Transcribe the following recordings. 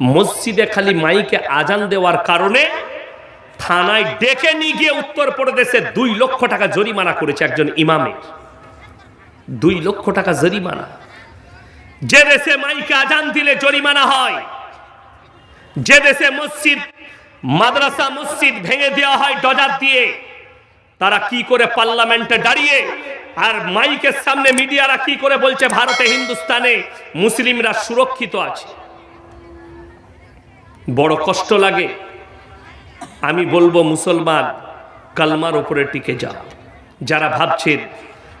মসজিদে খালি মাইকে আজান দেওয়ার কারণে থানায় ডেকে নিয়ে গিয়ে উত্তর প্রদেশে দুই লক্ষ টাকা জরিমানা করেছে একজন ইমামের। দুই লক্ষ টাকা জরিমানা। যে দেশে মাইকে আজান দিলে জরিমানা হয়, যে দেশে মসজিদ, মাদ্রাসা মসজিদ ভেঙে দেওয়া হয় ডজার দিয়ে, তারা কি করে পার্লামেন্টে দাঁড়িয়ে, আর মাইকের সামনে মিডিয়ারা কি করে বলছে, ভারতে, হিন্দুস্তানে মুসলিমরা সুরক্ষিত আছে? বড় কষ্ট লাগে। আমি বলব মুসলমান, কালমার উপরে টিকে যাও। যারা ভাবছেন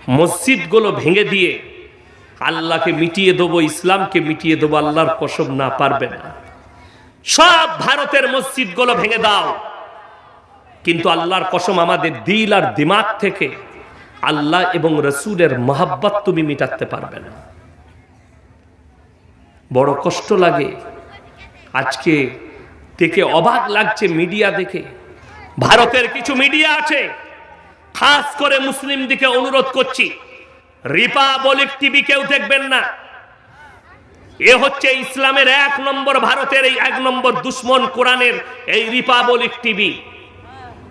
মসজিদগুলো ভেঙে দিয়ে আল্লাহকে মিটিয়ে দেবো, ইসলামকে মিটিয়ে দেবো, আল্লাহর কসম না, পারবে না। সব ভারতের মসজিদগুলো ভেঙে দাও। কিন্তু আল্লাহর কসম আমাদের দিল আর দিমাগ থেকে আল্লাহ এবং রসুলের মহাব্বত তুমি মিটাতে পারবে না। বড় কষ্ট লাগে আজকে দেখে অবাক লাগছে মিডিয়া দেখে। ভারতের কিছু মিডিয়া আছে, খাস করে মুসলিম দিকে অনুরোধ করছি। রিপাবলিক টিভি কেউ দেখবেন না। এ হচ্ছে ইসলামের এক নম্বর, ভারতের এই এক নম্বর দুশ্মন কোরআনের এই রিপাবলিক টিভি।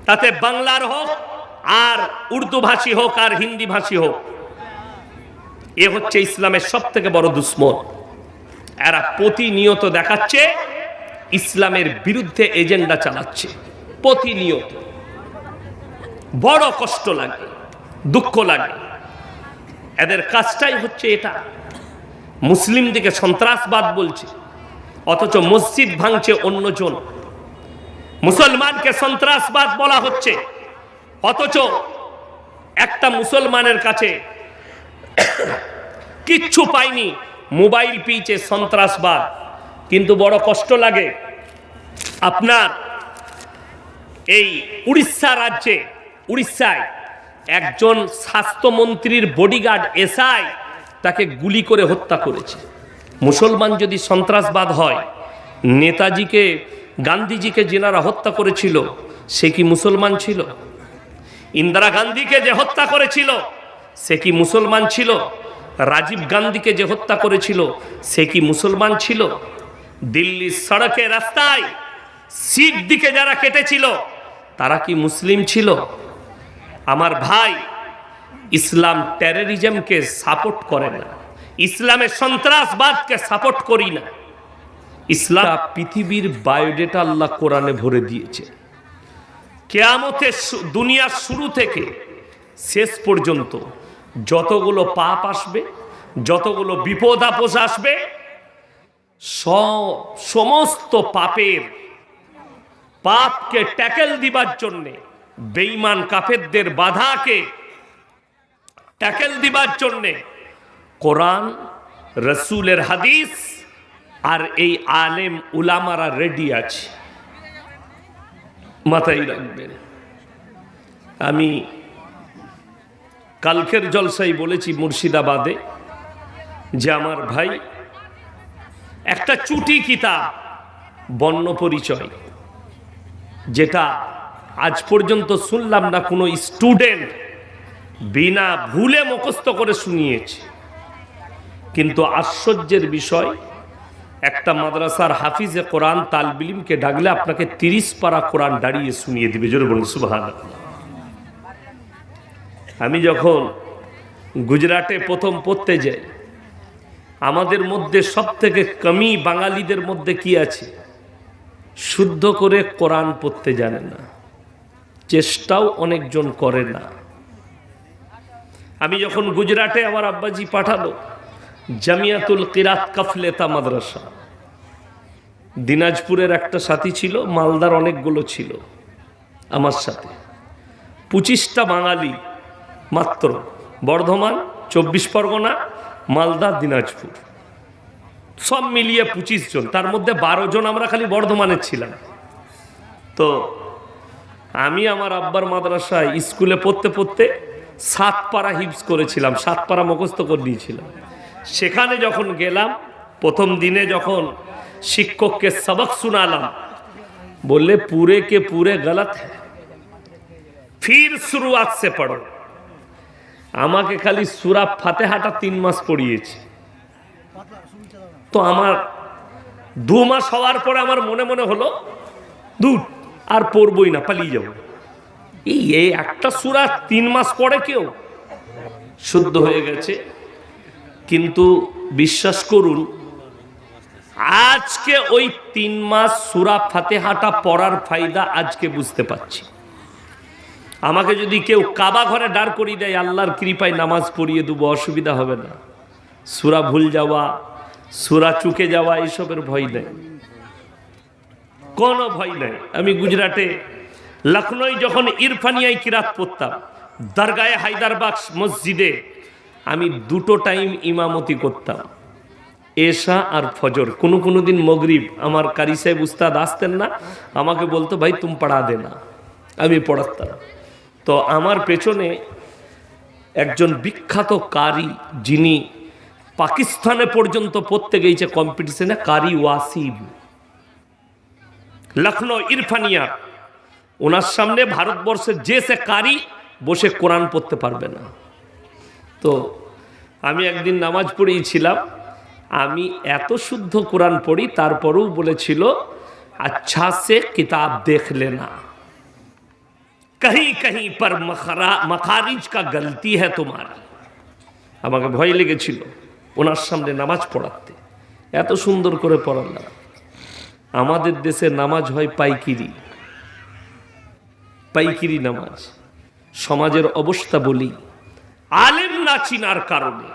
তাতে বাংলার হোক আর উর্দু ভাষী হোক আর হিন্দি ভাষী হোক, এ হচ্ছে ইসলামের সব থেকে বড় দুশ্মন। এরা প্রতিনিয়ত দেখাচ্ছে, ইসলামের বিরুদ্ধে এজেন্ডা চালাচ্ছে। প্রতিনিয়ত। বড় কষ্ট লাগে, দুঃখ লাগে। এদের কাজটাই হচ্ছে এটা। মুসলিম দিকে সন্ত্রাসবাদ বলছে, অথচ মসজিদ ভাঙছে অন্যজন। মুসলমানকে সন্ত্রাসবাদ বলা হচ্ছে, অথচ একটা মুসলমানের কাছে কিচ্ছু পাইনি। মোবাইল পিছে সন্ত্রাসবাদ। কিন্তু বড় কষ্ট লাগে আপনার এই উড়িষ্যা রাজ্যে, উড়িষ্যায় একজন স্বাস্থ্যমন্ত্রীর বডিগার্ড এসআই তাকে গুলি করে হত্যা করেছে। মুসলমান যদি সন্ত্রাসবাদ হয়, নেতাজিকে, গান্ধীজিকে যেনারা হত্যা করেছিল, সে কি মুসলমান ছিল? ইন্দিরা গান্ধীকে যে হত্যা করেছিল, সে কি মুসলমান ছিল? রাজীব গান্ধীকে যে হত্যা করেছিল সে কি মুসলমান ছিল? দিল্লির সড়কে রাস্তায় সিট দিকে যারা কেটেছিল তারা কি মুসলিম ছিল? আমার ভাই ইসলাম টেররিজমকে সাপোর্ট করে না। ইসলামের সন্ত্রাসবাদকে সাপোর্ট করি না। ইসলাম পৃথিবীর বায়োডেটা আল্লাহ কোরআনে ভরে দিয়েছে। কেয়ামতের দুনিয়ার শুরু থেকে শেষ পর্যন্ত যতগুলো পাপ আসবে, যতগুলো বিপদ আপোষ আসবে, সব সমস্ত পাপের পাপকে ট্যাকেল দিবার জন্যে, বেঈমান কাফেরদের বাধাকে ট্যাকেল দিবার জন্যে কোরআন, রসুলের হাদিস আর এই আলেম উলামারা রেডি আছে। মাথায় রাখবেন। আমি কালকের জলসাই বলেছি মুর্শিদাবাদে যে আমার ভাই একটা চুটি কিতাব, বর্ণ পরিচয়, যেটা আজ পর্যন্ত শুনলাম না, কোনো স্টুডেন্ট বিনা ভুলে মুখস্থ করে শুনিয়েছে। কিন্তু আশ্চর্যের বিষয়, একটা মাদ্রাসার হাফিজে কোরআন তালবিলিমকে ডাকলে আপনাকে তিরিশ পারা কোরআন দাঁড়িয়ে শুনিয়ে দিবে। জোরে বলুন সুবাহান আমি যখন গুজরাটে প্রথম পড়তে যাই, আমাদের মধ্যে সব থেকে কমি বাঙালিদের মধ্যে কি আছে? শুদ্ধ করে কোরআন পড়তে জানে না। চেষ্টাও অনেকজন করে না। আমি যখন গুজরাটে আমার আব্বাজি পাঠালো, জামিয়াতুল কিরাত কাফলেতা মাদ্রাসা। দিনাজপুরের একটা সাথী ছিল, মালদার অনেকগুলো ছিল আমার সাথে। পঁচিশটা বাঙালি মাত্র বর্ধমান, চব্বিশ পরগনা, মালদা, দিনাজপুর। সব মিলিয়ে পঁচিশ জন। তার মধ্যে বারো জন আমরা খালি বর্ধমানের ছিলাম। তো আমি আমার আব্বার মাদ্রাসায় স্কুলে পড়তে পড়তে সাতপাড়া হিপস করেছিলাম, সাতপাড়া মুখস্ত করে নিয়েছিলাম। সেখানে যখন গেলাম, প্রথম দিনে যখন শিক্ষককে সবক শুনালাম, বললে, পুরে কে পুরে গলত হ্যাঁ ফির শুরু সে পড়ো। আমাকে খালি সুরা ফাতেহাটা তিন মাস পড়িয়েছে। তো আমার দু মাস হওয়ার পরে আমার মনে মনে হলো, দূর, আর পড়বই না, পালিয়ে যাব। এই এই একটা সুরা তিন মাস পরে কেউ? শুদ্ধ হয়ে গেছে। কিন্তু বিশ্বাস করুন, আজকে ওই তিন মাস সুরা ফাতেহাটা পড়ার ফায়দা আজকে বুঝতে পারছি। আমাকে যদি কেউ কাবা ঘরে দাঁড় করিয়ে দেয়, আল্লাহর কৃপায় নামাজ পড়িয়ে দেবো, অসুবিধা হবে না। সুরা ভুল যাওয়া, সুরা চুকে যাওয়া, এসবের ভয় নেই। কোনো ভয় নেই। আমি গুজরাটে লখনৌ যখন ইরফানিয়ায় কিরাত পড়তাম, দরগায়ে হায়দারবাগ মসজিদে আমি দুটো টাইম ইমামতি করতাম। এশা আর ফজর। কোনো কোনো দিন মগরিব। আমার কারি সাহেব উস্তাদ আসতেন না, আমাকে বলতো, ভাই, তুম পড়া দে না। আমি পড়াতাম। তো আমার পেছনে একজন বিখ্যাত কারি, যিনি পাকিস্তানে পর্যন্ত পড়তে গেছে কম্পিটিশনে কারি ওয়াসিম। লখনৌ ইরফানিয়া। ওনার সামনে ভারতবর্ষের যে সে কারি, বসে কোরআন পড়তে পারবে না। তো আমি একদিন নামাজ পড়িয়েছিলাম। আমি এত শুদ্ধ কোরআন পড়ি, তারপরেও বলেছিল আচ্ছা সে কিতাব দেখলে লেনা कहीं कहीं पर मखरा मखारिज का गलती है तुम्हारी আমাকে ভয় লেগেছিল ওনার সামনে নামাজ পড়াতে এত সুন্দর করে পড়ালাম আমাদের দেশে নামাজ হয় পাইকিরি পাইকিরি নামাজ সমাজের অবস্থা বলি আলেম না চিনার কারণে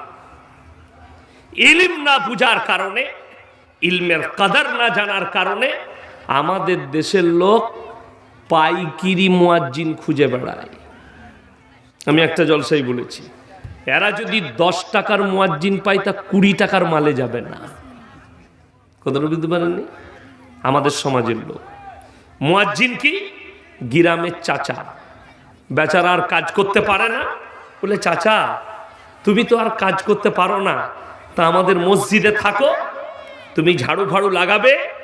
ইলিম না বুঝার কারণে ইলমের কাদার না জানার কারণে আমাদের দেশের লোক পাইকিরি মুয়াজ্জিন খুঁজে বেড়ায়। আমি একটা জলসাই বলেছি, এরা যদি দশ টাকার মুয়াজ্জিন পায়, তা কুড়ি টাকার মালে যাবে না। কথাটা বুঝতে পারেননি? আমাদের সমাজের লোক। মুয়াজ্জিন কি? গিরামের চাচা। বেচারা আর কাজ করতে পারে না। বলে, চাচা, তুমি তো আর কাজ করতে পারো না। তা আমাদের মসজিদে থাকো। তুমি ঝাড়ু ফাড়ু লাগাবে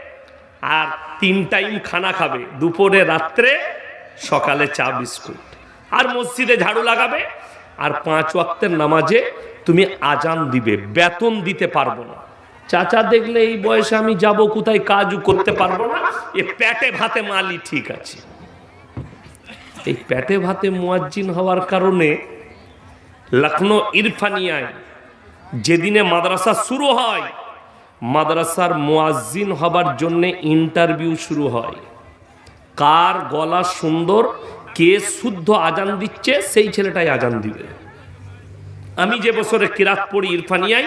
আর তিন টাইম খানা খাবে, দুপুরে, রাত্রে, সকালে চা, বিস্কুট। আর মসজিদে ঝাড়ু লাগাবে, আর পাঁচ ওয়াক্তের নামাজে তুমি আজান দিবে, বেতন দিতে পারব না। চাচা দেখলে এই বয়সে আমি যাব কোথায়, কাজও করতে পারব না। এ প্যাটে ভাতে মালি ঠিক আছে। এই প্যাটে ভাতে মুয়াজ্জিন হওয়ার কারণে লখনৌ ইরফানিয়ায় যেদিনে মাদ্রাসা শুরু হয় মাদ্রাসার মুয়াজ্জিন হবার জন্যে ইন্টারভিউ শুরু হয়। কার গলা সুন্দর, কে শুদ্ধ আজান দিচ্ছে, সেই ছেলেটাই আজান দিবে। আমি যে বছরে কিরাত পড়ি ইরফানিয়ায়,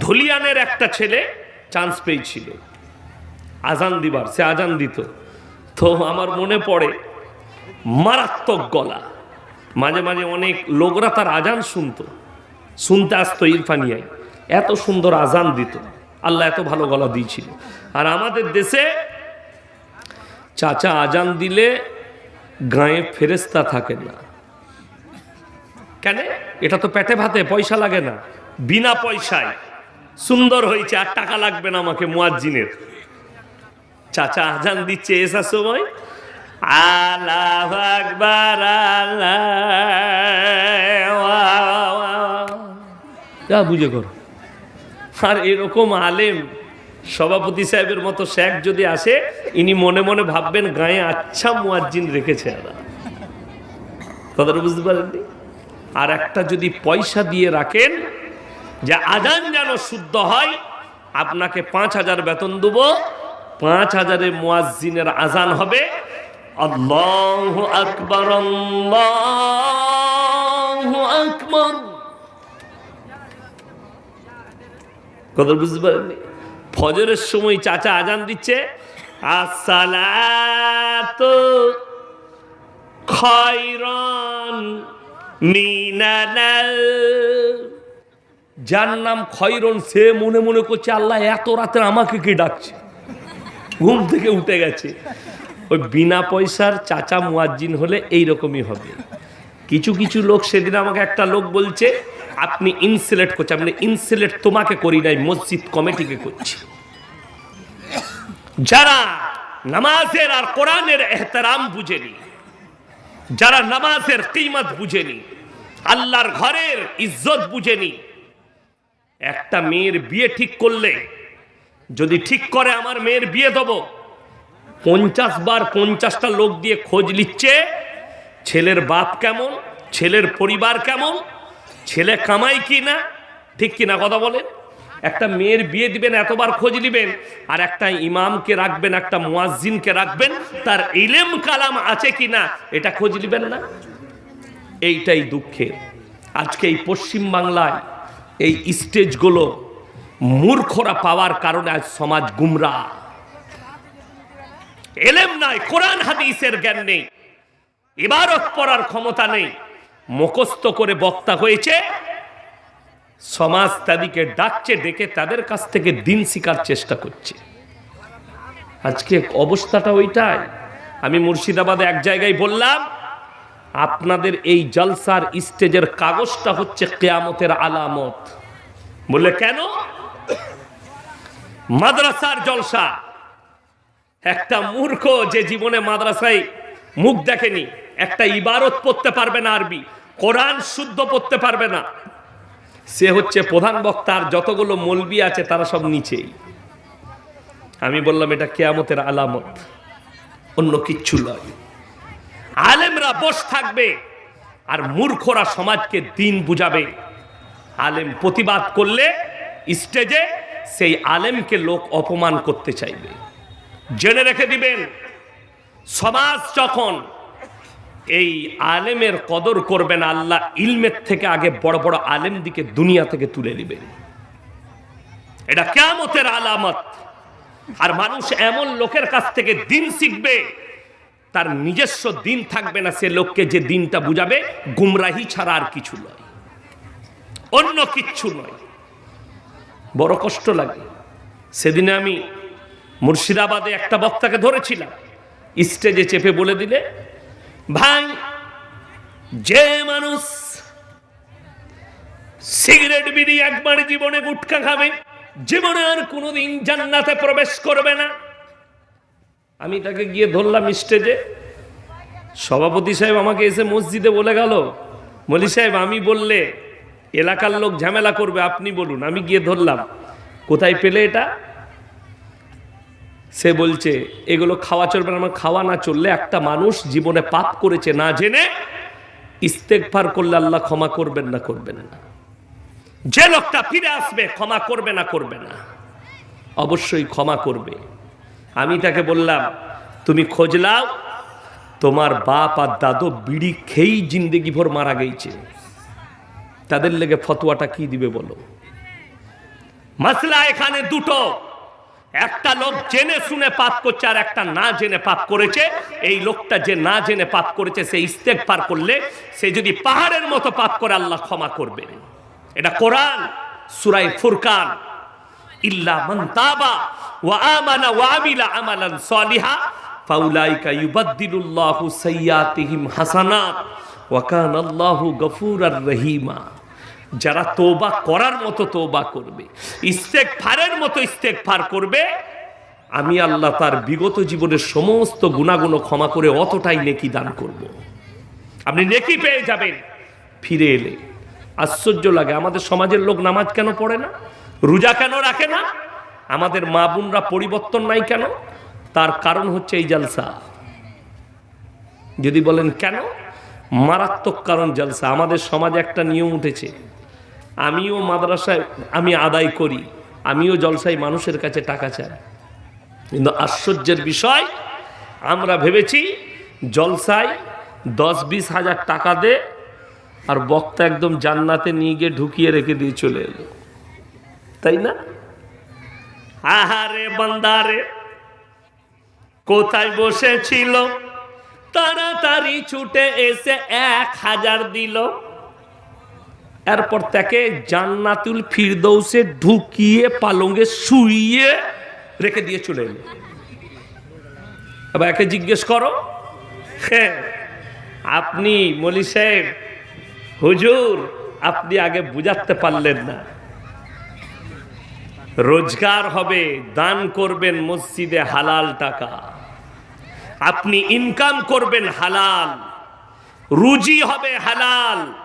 ধলিয়ানের একটা ছেলে চান্স পেয়েছিল। আজান দিবার, সে আজান দিত। তো আমার মনে পড়ে, মারাত্মক গলা। মাঝে মাঝে অনেক লোকরা তার আজান শুনতো। শুনতে আসতো ইরফানিয়ায়। এত সুন্দর আজান দিত। আল্লাহ এত ভালো গলা দিয়েছিল। আর আমাদের দেশে চাচা আজান দিলে গায়ে ফেরেস্তা থাকে না। কেন? এটা তো পেটে ভাতে, পয়সা লাগে না। বিনা পয়সায়। সুন্দর হয়েছে, আর টাকা লাগবে না আমাকে মুয়াজ্জিনের। চাচা আজান দিচ্ছে এসার সময়, আল্লাহ আকবার, আল্লাহ যা বুঝে করো। আর এরকম আলেম সভাপতি সাহেবের মতো শেখ যদি আসে, ইনি মনে মনে ভাববেন গায়ে আচ্ছা মুয়াজ্জিন রেখেছে এরা। কথাটা বুঝতে পারেননি? আর একটা যদি পয়সা দিয়ে রাখেন যে আজান যেন শুদ্ধ হয়, আপনাকে পাঁচ হাজার বেতন দেব, পাঁচ হাজারে মুয়াজ্জিনের আজান হবে। আল্লাহ আকবর আল্লাহ আকবর। কথা বুঝতে পারেননি ফজরের সময় চাচা আজান দিচ্ছে খয়রন যার নাম খয়রন, সে মনে মনে করছে, আল্লাহ এত রাতে আমাকে কে ডাকছে? ঘুম থেকে উঠে গেছে। ওই বিনা পয়সার চাচা মুয়াজ্জিন হলে এই রকমই হবে। কিছু কিছু লোক সেদিন আমাকে একটা লোক বলছে, আপনি ইনসুলেট করছেন। আপনি ইনসুলেট তোমাকে করি নাই, মসজিদ কমিটিকে করছি। যারা নামাজের আর কোরআনের এহতারাম বুঝেনি, যারা নামাজের কিমত বুঝেনি, আল্লাহর ঘরের ইজ্জত বুঝেনি, একটা মেয়ের বিয়ে ঠিক করলে, যদি ঠিক করে আমার মেয়ের বিয়ে দেবো, পঞ্চাশ বার পঞ্চাশটা লোক দিয়ে খোঁজ নিচ্ছে ছেলের বাপ কেমন? ছেলের পরিবার কেমন? ছেলে কামাই কি না? ঠিক কি না কথা বলেন? একটা মেয়ের বিয়ে দিবেন, এতবার খোঁজ নিবেন, আর একটা ইমামকে রাখবেন, একটা মুয়াজ্জিনকে রাখবেন, তার ইলেম কালাম আছে কি না, এটা খোঁজ নিবেন না? এইটাই দুঃখের। আজকে এই পশ্চিম বাংলায় এই স্টেজগুলো মূর্খরা পাওয়ার কারণে আজ সমাজ গুমরা। এলেম নাই, কোরআন, হাদিসের জ্ঞান নেই। ইবারত পড়ার ক্ষমতা নেই। মুখস্থ করে বক্তা হয়েছে। সমাজ তাদেরকে ডাকছে, ডেকে তাদের কাছ থেকে দিন শিকার চেষ্টা করছে। আজকে অবস্থাটা ওইটাই। আমি মুর্শিদাবাদে এক জায়গায় বললাম, আপনাদের এই জলসার স্টেজের কাগজটা হচ্ছে কেয়ামতের আলামত। বললে, কেন? মাদ্রাসার জলসা। একটা মূর্খ যে জীবনে মাদ্রাসায় মুখ দেখেনি। একটা ইবারত পড়তে পারবে না আরবি, কোরআন শুদ্ধ পড়তে পারবে না। সে হচ্ছে প্রধান বক্তার যতগুলো মলবি আছে তারা সব নিচেই। আমি বললাম, এটা কেয়ামতের আলামত, অন্য কিচ্ছু নয়। আলেমরা বস থাকবে, আর মূর্খরা সমাজকে দিন বুঝাবে। আলেম প্রতিবাদ করলে স্টেজে সেই আলেমকে লোক অপমান করতে চাইবে। জেনে রেখে দিবেন, সমাজ যখন এই আলেমের কদর করবেন আল্লাহ, ইলমের থেকে আগে বড় বড় আলেম দিকে দুনিয়া থেকে তুলে নেবেন। এটা কেমতের আলামত। আর মানুষ এমন লোকের কাছ থেকে দিন শিখবে, তার নিজস্ব দিন থাকবে না, সে লোককে যে দিনটা বুঝাবে, গুমরাহি ছাড়া আর কিছু নয়। অন্য কিচ্ছু নয়। বড় কষ্ট লাগে। সেদিনে আমি মুর্শিদাবাদে একটা বক্তাকে ধরেছিলাম, স্টেজে চেপে বলে দিলে ভাই, যে মানুষ সিগারেট বিড়ি একবার জীবনে গুটকা খাবে, জীবনে আর কোনোদিন জান্নাতে প্রবেশ করবে না। আমি তাকে গিয়ে ধরলাম স্টেজে। সভাপতি সাহেব আমাকে এসে মসজিদে বলে গেল মলি সাহেব, আমি বললে এলাকার লোক ঝামেলা করবে, আপনি বলুন। আমি গিয়ে ধরলাম। কোথায় পেলে এটা? সে বলছে, এগুলো খাওয়া চলবে না, আমার খাওয়া না চললে একটা মানুষ জীবনে পাপ করেছে না জেনে ইস্তেকফার করলে আল্লাহ ক্ষমা করবেন না করবেন না। যে লোকটা ফিরে আসবে, ক্ষমা করবে না করবে না। অবশ্যই ক্ষমা করবে। আমি তাকে বললাম, তুমি খোঁজলাও তোমার বাপ আর দাদু বিড়ি খেয়েই জিন্দেগি ভর মারা গেছে। তাদের লেগে ফতোয়াটা কি দিবে বলো? মাসলা এখানে দুটো। একটা লোক জেনে শুনে পাপ করছে আর একটা না জেনে পাপ করেছে। এই লোকটা যে না জেনে পাপ করেছে, সে ইস্তেক পার করলে সে যদি পাহাড়ের মতো পাপ করে, আল্লাহ ক্ষমা করবেন। এটা কোরআন সুরাই ফুরকান। ইল্লা ওয়া ওয়া সালিহা রহিমা। যারা তোবা করার মতো তোবা করবে ইস্তেক ফারের মতো ইস্তেক ফার করবে, আমি আল্লাহ তার বিগত জীবনের সমস্ত গুণাগুণ ক্ষমা করে অতটাই নেকি দান করব। আপনি নেকি পেয়ে যাবেন, ফিরে এলে। আশ্চর্য লাগে, আমাদের সমাজের লোক নামাজ কেন পড়ে না? রোজা কেন রাখে না? আমাদের মা বোনরা পরিবর্তন নাই কেন? তার কারণ হচ্ছে এই জালসা। যদি বলেন কেন? মারাত্মক কারণ জালসা। আমাদের সমাজে একটা নিয়ম উঠেছে আমিও মাদ্রাসায়, আমি আদায় করি। আমিও জলসাই মানুষের কাছে টাকা চাই। কিন্তু আশ্চর্যের বিষয়, আমরা ভেবেছি জলসায় দশ বিশ হাজার টাকা দে আর বক্তা একদম জান্নাতে নিয়ে গিয়ে ঢুকিয়ে রেখে দিয়ে চলে এলো। তাই না? আহারে বান্দারে কোথায় বসেছিল? তাড়াতাড়ি ছুটে এসে এক হাজার দিল। এরপর তাকে জান্নাতুল ফিরদৌসে ঢুকিয়ে, পালঙ্গে শুইয়ে রেখে দিয়ে চলে এলো। এবার একে জিজ্ঞেস করো হ্যাঁ আপনি মলি সাহেব, হুজুর, আপনি আগে বুঝাতে পারলেন না। রোজগার হবে, দান করবেন মসজিদে হালাল টাকা। আপনি ইনকাম করবেন হালাল। রুজি হবে হালাল।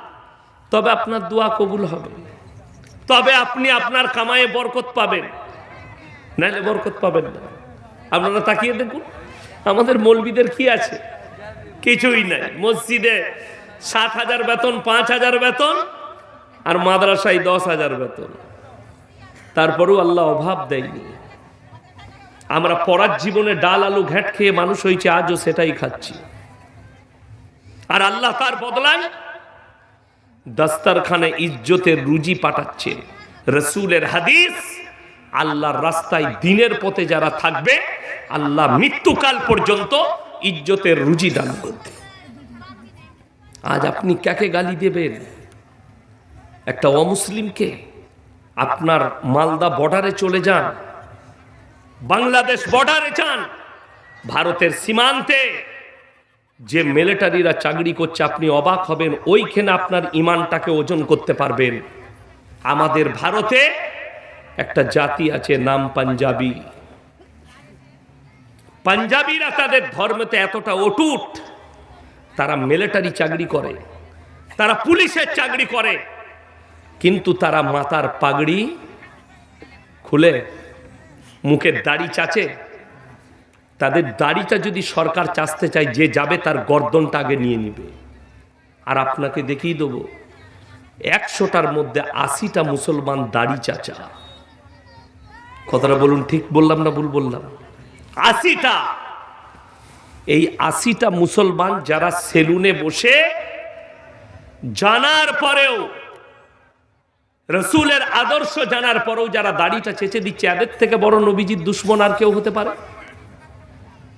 তবে আপনার দোয়া কবুল হবে। তবে আপনি আপনার কামায়ে বরকত পাবেন। নাহলে বরকত পাবেন না। আপনারা তাকিয়ে দেখুন, আমাদের মলবিদের কি আছে? কিছুই নাই। মসজিদে সাত হাজার বেতন, পাঁচ হাজার বেতন আর মাদ্রাসায় দশ হাজার বেতন। তারপরেও আল্লাহ অভাব দেয়নি। আমরা পড়ার জীবনে ডাল, আলু, ঘ্যাট খেয়ে মানুষ হয়েছে, আজও সেটাই খাচ্ছি। আর আল্লাহ তার বদলায় দাস্তারখানে ইজ্জতের রুজি পাঠাচ্ছে। রসুলের হাদিস, আল্লাহর রাস্তায় দিনের পথে যারা থাকবে, আল্লাহ মৃত্যুকাল পর্যন্ত ইজ্জতের রুজি দান করবে। আজ আপনি কাকে গালি দেবেন? একটা অমুসলিমকে? আপনার মালদা বর্ডারে চলে যান। বাংলাদেশ বর্ডারে যান। ভারতের সীমান্তে যে মিলিটারিরা চাকরি করছে, আপনি অবাক হবেন, ওইখানে আপনার ইমানটাকে ওজন করতে পারবেন। আমাদের ভারতে একটা জাতি আছে, নাম পাঞ্জাবি। পাঞ্জাবিরা তাদের ধর্মেতে এতটা অটুট, তারা মিলিটারি চাকরি করে, তারা পুলিশের চাকরি করে, কিন্তু তারা মাথার পাগড়ি খুলে, মুখের দাড়ি চাচে তাদের দাড়িটা যদি সরকার চাচতে চায়, যে যাবে তার গর্দনটা আগে নিয়ে নিবে। আর আপনাকে দেখিয়ে দেবো, একশোটার মধ্যে আশিটা মুসলমান দাড়ি চাচা। কথাটা বলুন, ঠিক বললাম না ভুল বললাম? আশিটা! এই আশিটা মুসলমান যারা সেলুনে বসে, জানার পরেও, রসুলের আদর্শ জানার পরেও যারা দাড়িটা চেঁচে দিচ্ছে, এদের থেকে বড় নবীজির দুশ্মন আর কেউ হতে পারে?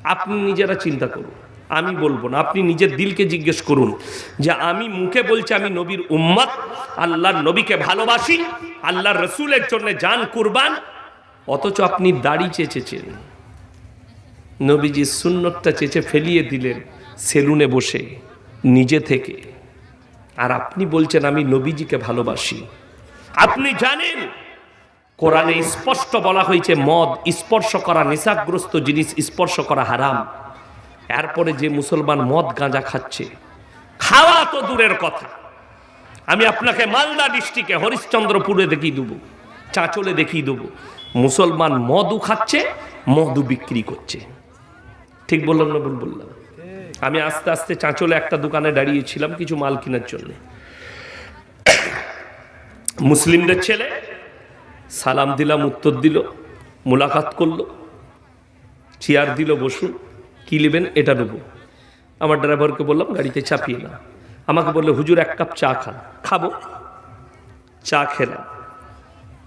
আপনি নিজেরা চিন্তা করুন। আমি বলব না, আপনি নিজের দিলকে জিজ্ঞেস করুন যে আমি মুখে বলছি আমি নবীর উম্মত, আল্লাহর নবীকে ভালোবাসি, আল্লাহর রসুলের জন্য যান কুরবান, অথচ আপনি দাড়ি চেঁচেছেন নবীজি সুন্নতটা চেঁচে ফেলিয়ে দিলেন সেলুনে বসে নিজে থেকে। আর আপনি বলছেন, আমি নবীজিকে ভালোবাসি। আপনি জানেন কোরআনে স্পষ্ট বলা হয়েছে, মদ স্পর্শ করা নেশাগ্রস্ত জিনিস স্পর্শ করা হারাম। এরপরে যে মুসলমান মদ গাঁজা খাচ্ছে, খাওয়া তো দূরের কথা। আমি আপনাকে মালদা ডিস্ট্রিক্টে, হরিশ্চন্দ্রপুরে দেখিয়ে দেবো, চাঁচলে দেখিয়ে দেবো। মুসলমান মদু খাচ্ছে মধু বিক্রি করছে। ঠিক বললাম না ভুল বললাম? আমি আস্তে আস্তে চাঁচলে একটা দোকানে দাঁড়িয়েছিলাম কিছু মাল কেনার জন্য। মুসলিমদের ছেলে সালাম দিলাম, উত্তর দিল, মোলাকাত করল, চেয়ার দিল, বসুন, কি নেবেন এটা নেব। আমার ড্রাইভারকে বললাম, গাড়িতে চাপিয়ে না আমাকে বলল, হুজুর, এক কাপ চা খান, খাব। চা খেলাম।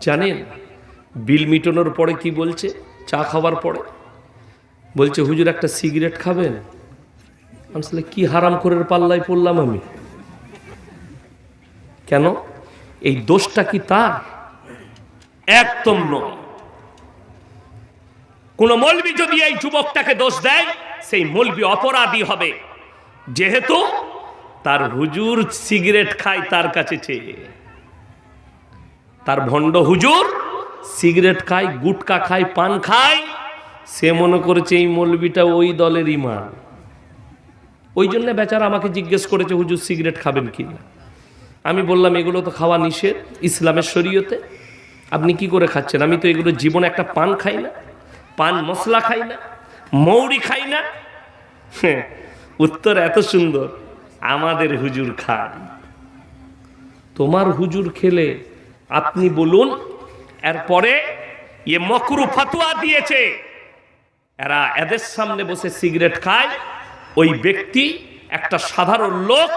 জানেন, বিল মিটানোর পরে কি বলছে? চা খাওয়ার পরে? বলছে, হুজুর, একটা সিগারেট খাবেন? আসলে কি হারাম করে পাল্লায় পড়লাম আমি? কেন? এই দোষটা কি তার? একদম নয়। কোন মলবি যদি এই যুবকটাকে দোষ দেয়, সেই মলবি অপরাধী হবে। যেহেতু তার হুজুর সিগারেট খায় তার কাছে চেয়ে। তার ভণ্ড হুজুর সিগারেট খায়, গুটকা খায়, পান খায়, সে মনে করেছে এই মলবিটা ওই দলের ইমান ওই জন্য বেচারা আমাকে জিজ্ঞেস করেছে, হুজুর, সিগারেট খাবেন কি আমি বললাম, এগুলো তো খাওয়া নিষেধ ইসলামের শরীয়তে। আপনি কি করে খাচ্ছেন? আমি তো এগুলো জীবনে একটা পান খাই না পান মশলা খাই না মৌরি খাই না। হ্যাঁ, উত্তর এত সুন্দর আমাদের হুজুর খান। তোমার হুজুর খেলে আপনি বলুন এরপরে ইয়ে মকরু ফাতুয়া দিয়েছে। এরা এদের সামনে বসে সিগারেট খায় ওই ব্যক্তি একটা সাধারণ লোক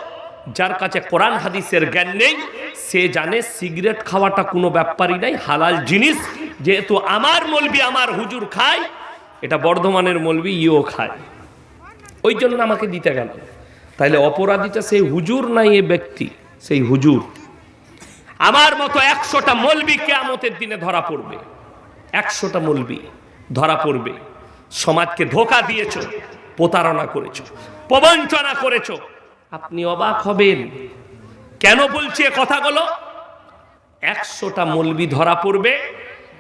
যার কাছে কোরআন হাদিসের জ্ঞান নেই, সে জানে সিগারেট খাওয়াটা কোনো ব্যাপারই নাই, হালাল জিনিস। যেহেতু আমার মলবি আমার হুজুর খায়, এটা বর্ধমানের মলবি, ইও খায়। ওই জন্য আমাকে দিতে গেল। তাহলে অপরাধীটা সেই হুজুর নাই এ ব্যক্তি, সেই হুজুর। আমার মতো একশোটা মলবি কেয়ামতের দিনে ধরা পড়বে। একশোটা মলবি ধরা পড়বে। সমাজকে ধোকা দিয়েছ, প্রতারণা করেছ, প্রবঞ্চনা করেছ আপনি অবাক হবেন। কেন বলছি এ কথাগুলো? একশোটা মলবি ধরা পড়বে,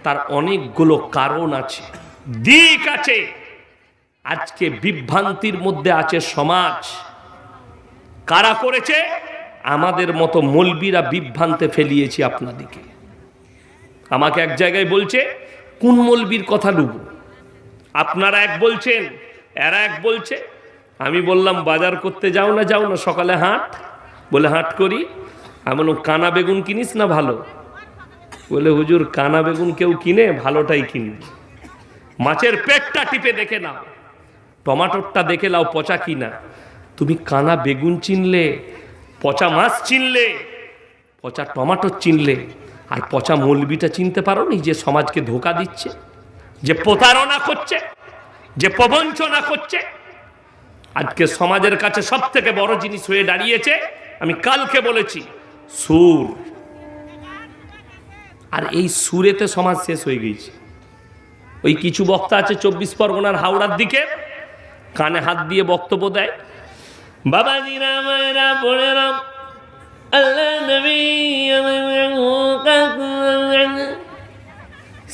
তার অনেকগুলো কারণ আছে, দিক আছে। আজকে বিভ্রান্তির মধ্যে আছে সমাজ। কারা করেছে? আমাদের মতো মলবিরা বিভ্রান্তে ফেলিয়েছি আপনাদিকে আমাকে এক জায়গায় বলছে, কোন মলবির কথা লুব? আপনারা এক বলছেন, এরা এক বলছে আমি বললাম, বাজার করতে যাও না যাও না। সকালে হাট, বলে, হাট করি। আমি কানা বেগুন কিনিস না ভালো? বলে, হুজুর, কানা বেগুন কেউ কিনে, ভালোটাই কিনবি। মাছের পেটটা টিপে দেখে নাও। টমাটোরটা দেখে নাও, পচা কিনা। তুমি কানা বেগুন চিনলে, পচা মাছ চিনলে, পচা টমাটো চিনলে, আর পচা মলবিটা চিনতে পারো নি যে সমাজকে ধোকা দিচ্ছে, যে প্রতারণা করছে, যে প্রবঞ্চনা করছে। আজকে সমাজের কাছে সব থেকে বড় জিনিস হয়ে দাঁড়িয়েছে, আমি কালকে বলেছি, সুর। আর এই সুরেতে সমাজ শেষ হয়ে গিয়েছে। ওই কিছু বক্তা আছে চব্বিশ পরগনার হাওড়ার দিকে, কানে হাত দিয়ে বক্তব্য দেয় পড়ে রাম, আল্লাহ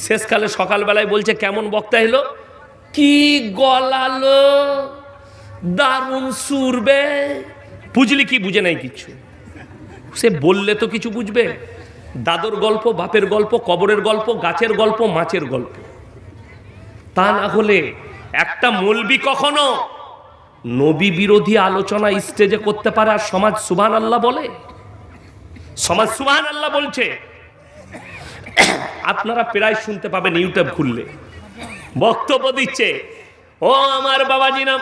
শেষকালে সকালবেলায় বলছে, কেমন বক্তা এলো? কি গলালো? দারুণ সুরবে বুঝলি কি, বুঝে নাই কিছু? সে বললে তো কিছু বুঝবে। দাদর গল্প, বাপের গল্প, কবরের গল্প, গাছের গল্প, মাছের গল্প। তা না হলে একটা মলবি কখনো নবী বিরোধী আলোচনা স্টেজে করতে পারে আর সমাজ সুবহান আল্লাহ বলে? সমাজ সুবহান আল্লাহ বলছে। আপনারা প্রায় শুনতে পাবেন, ইউটিউব খুললে। বক্তব্য দিচ্ছে, ও আমার বাবাজি নাম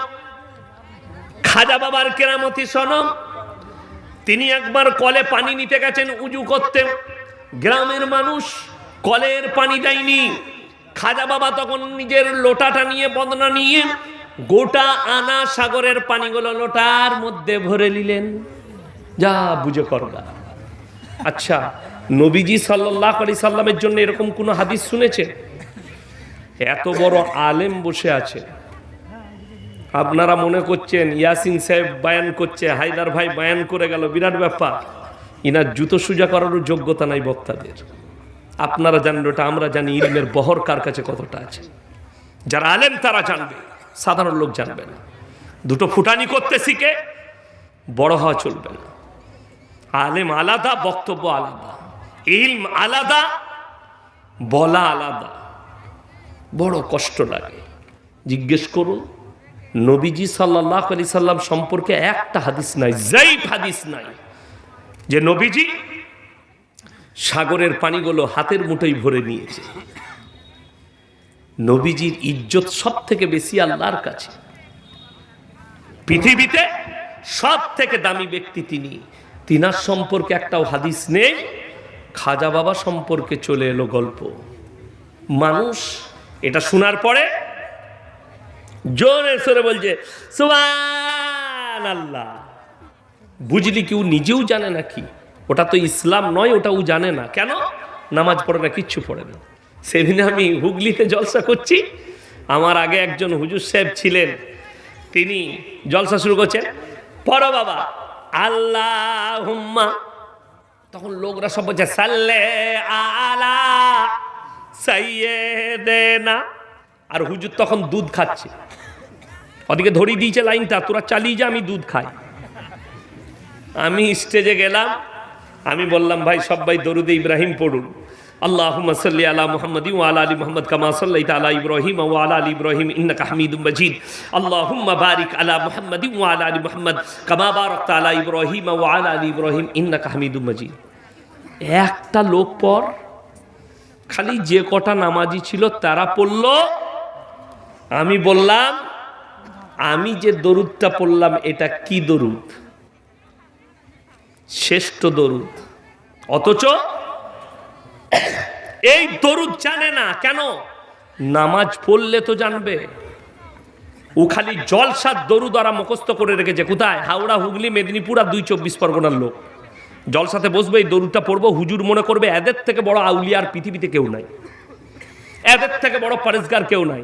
খাজা বাবার কেরামতি সনম তিনি একবার কলে পানি নিতে গেছেন, উজু করতে। গ্রামের মানুষ কলের পানি দেয়নি। খাজা বাবা তখন নিজের লোটাটা নিয়ে বদনা নিয়ে গোটা আনা সাগরের পানিগুলো লোটার মধ্যে ভরে নিলেন। যা বুঝে করবা আচ্ছা নবীজি সাল্লাহ আলি সাল্লামের জন্য এরকম কোনো হাদিস শুনেছে? এত বড় আলেম বসে আছে। আপনারা মনে করছেন ইয়াসিন সাহেব বায়ান করছে, হায়দার ভাই বায়ান করে গেল, বিরাট ব্যাপার। ইনার জুতো সুজা করারও যোগ্যতা নাই বক্তাদের। আপনারা জানেন ওটা, আমরা জানি ইলমের বহর কার কাছে কতটা আছে। যারা আলেম, তারা জানবে, সাধারণ লোক জানবে না। দুটো ফুটানি করতে শিখে, বড় হওয়া চলবে না। আলেম আলাদা, বক্তব্য আলাদা। ইলম আলাদা, বলা আলাদা। বড় কষ্ট লাগে। জিজ্ঞেস করুন নবীজি সাল্লাহ আলি সাল্লাম সম্পর্কে একটা হাদিস নাই জাইফ হাদিস নাই। যে নবীজি সাগরের পানিগুলো হাতের মুঠোই ভরে নিয়েছে। নবীজির ইজ্জত সব থেকে বেশি আল্লাহর কাছে। পৃথিবীতে সব থেকে দামি ব্যক্তি তিনি। তিনার সম্পর্কে একটাও হাদিস নেই। খাজা বাবা সম্পর্কে চলে এলো গল্প। মানুষ এটা শোনার পরে জোরে সরে বলছে সুবান আল্লাহ বুঝলি কেউ নিজেও জানে না কি ওটা তো ইসলাম নয়, ওটা ও জানে না। কেন? নামাজ পড়ে না, কিচ্ছু পড়ে না। সেদিনে আমি হুগলিতে জলসা করছি। আমার আগে একজন হুজুর সাহেব ছিলেন। তিনি জলসা শুরু করছেন, পড়ো বাবা। আল্লাহ হুম্মা তখন লোকরা সব বলছে, সাল্লে আলা সাইয়েদেনা আর হুজুর তখন দুধ খাচ্ছে। ওদিকে ধরিয়ে দিয়েছে লাইনটা, তোরা চালিয়ে যা, আমি দুধ খাই। আমি স্টেজে গেলাম, আমি বললাম, ভাই, সবাই দরুদে ইব্রাহিম পড়ুন। আল্লাহ সাল্লি আলা মুহাম্মদ ওয়ালা আলী মোহাম্মদ কামা সাল্লাই তালা ইব্রাহিম ও ওয়ালা আলী ইব্রাহিম ইন্নাকা হামিদুম মজিদ। আল্লাহুম্মা বারিক আলা মুহাম্মদ ওয়ালা আলী মোহাম্মদ কামা বারাক তালা ইব্রাহিম ও ওয়ালা আলী ইব্রাহিম ইন্নাকা হামিদুম মজিদ। একটা লোক পর খালি যে কটা নামাজি ছিল, তারা পড়ল আমি বললাম, আমি যে দরুদটা পড়লাম, এটা কি দরুদ? শ্রেষ্ঠ দরুদ। অথচ এই দরুদ জানে না, কেন? নামাজ পড়লে তো জানবে। ও খালি জলসার দরুদ ওরা মুখস্থ করে রেখেছে। কোথায়? হাওড়া, হুগলি, মেদিনীপুর আর দুই চব্বিশ পরগনার লোক। জলসাতে বসবে, এই দরুদটা পড়ব। হুজুর মনে করবে, এদের থেকে বড় আউলিয়ার পৃথিবীতে কেউ নাই। এদের থেকে বড় পরিষ্কার কেউ নাই।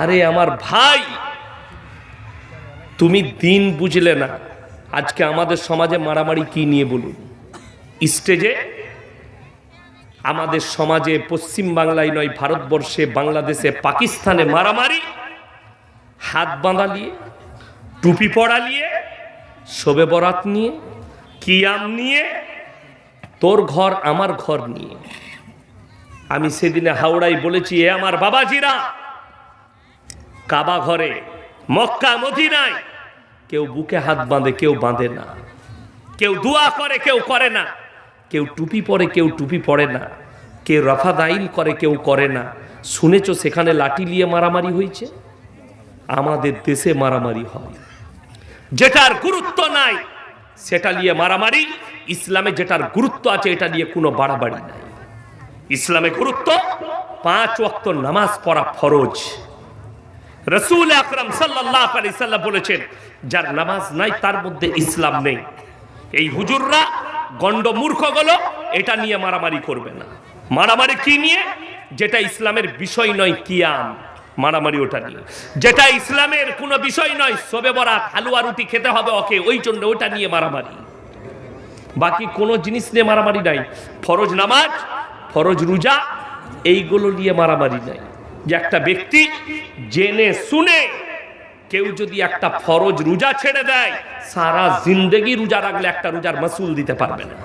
আরে আমার ভাই, তুমি দিন বুঝলে না। আজকে আমাদের সমাজে মারামারি কি নিয়ে বলুন? স্টেজে আমাদের সমাজে পশ্চিম বাংলায় নয়, ভারতবর্ষে, বাংলাদেশে, পাকিস্তানে মারামারি, হাত বাঁধা নিয়ে টুপি পড়া নিয়ে শোবে বরাত নিয়ে, কিয়াম নিয়ে, তোর ঘর আমার ঘর নিয়ে। আমি সেদিনে হাওড়ায় বলেছি, এ আমার বাবাজিরা কাবা ঘরে, মক্কা, মদিনায়। কেউ বুকে হাত বাঁধে, কেউ বাঁধে না। কেউ দোয়া করে, কেউ করে না। কেউ টুপি পরে, কেউ টুপি পরে না। কেউ রফা দাইন করে, কেউ করে না। শুনেছ সেখানে লাঠি নিয়ে মারামারি হয়েছে? আমাদের দেশে মারামারি হয়। যেটার গুরুত্ব নাই, সেটা নিয়ে মারামারি। ইসলামে যেটার গুরুত্ব আছে, এটা নিয়ে কোনো বাড়াবাড়ি নাই। ইসলামে গুরুত্ব, পাঁচ ওয়াক্ত নামাজ পড়া ফরজ। রসুল আকরাম সাল্লাহ আলি বলেছেন, যার নামাজ নাই, তার মধ্যে ইসলাম নেই। এই হুজুররা গণ্ড মূর্খগুলো এটা নিয়ে মারামারি করবে না। মারামারি কি নিয়ে? যেটা ইসলামের বিষয় নয়, কিয়াম। মারামারি ওটা নিয়ে। যেটা ইসলামের কোনো বিষয় নয় সবে বরাত, হালুয়া রুটি খেতে হবে ওকে, ওই জন্য ওটা নিয়ে মারামারি। বাকি কোনো জিনিস নিয়ে মারামারি নাই। ফরজ নামাজ, ফরজ রোজা, এইগুলো নিয়ে মারামারি নাই। যে একটা ব্যক্তি জেনে শুনে কেউ যদি একটা ফরজ রোজা ছেড়ে দেয়, সারা জিন্দেগি রোজা রাখলে একটা রোজার মাসুল দিতে পারবে না।